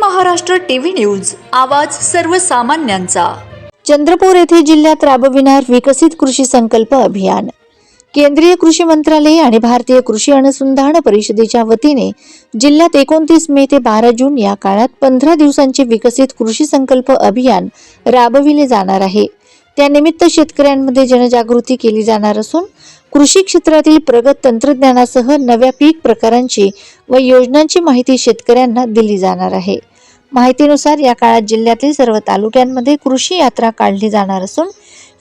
Maharashtra TV news आवाज सर्वसामान्यांचा. चंद्रपूर येथे जिल्ह्यात राबविणार विकसित कृषी संकल्प अभियान. केंद्रीय कृषी मंत्रालय आणि भारतीय कृषी अनुसंधान परिषदेच्या वतीने जिल्ह्यात एकोणतीस मे ते बारा जून या काळात पंधरा दिवसांचे विकसित कृषी संकल्प अभियान राबविले जाणार आहे. त्यानिमित्त शेतकऱ्यांमध्ये जनजागृती केली जाणार असून कृषी क्षेत्रातील प्रगत तंत्रज्ञानासह नव्या पीक प्रकारांची व योजनांची माहिती शेतकऱ्यांना दिली जाणार आहे. माहितीनुसार या काळात जिल्ह्यातील सर्व तालुक्यांमध्ये कृषी यात्रा काढली जाणार असून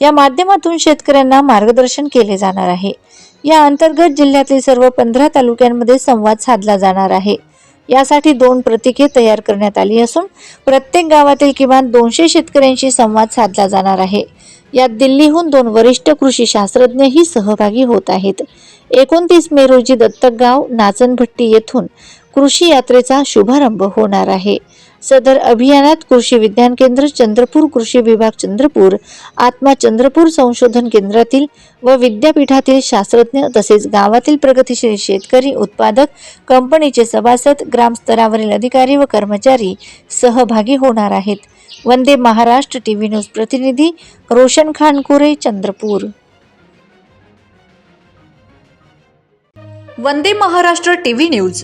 या माध्यमातून शेतकऱ्यांना मार्गदर्शन केले जाणार आहे. या अंतर्गत जिल्ह्यातील सर्व पंधरा तालुक्यांमध्ये संवाद साधला जाणार आहे. यासाठी दोन प्रतीके तयार करण्यात आली असून प्रत्येक गावातील किमान दोनशे शेतकऱ्यांशी संवाद साधला जाणार आहे. यात दिल्लीहून दोन वरिष्ठ कृषी शास्त्रज्ञही सहभागी होत आहेत. एकोणतीस मे रोजी दत्तक गाव नाचनभट्टी येथून कृषी यात्रेचा शुभारंभ होणार आहे. सदर अभियानात कृषी विज्ञान केंद्र चंद्रपूर कृषी विभाग चंद्रपूर आत्मा चंद्रपूर संशोधन केंद्रातील व विद्यापीठातील शास्त्रज्ञ तसेच गावातील प्रगतीशील शेतकरी उत्पादक कंपनीचे सभासद ग्रामस्तरावरील अधिकारी व कर्मचारी सहभागी होणार आहेत. वंदे महाराष्ट्र टीव्ही न्यूज प्रतिनिधी रोशन खानकुरे चंद्रपूर. वंदे महाराष्ट्र टीव्ही न्यूज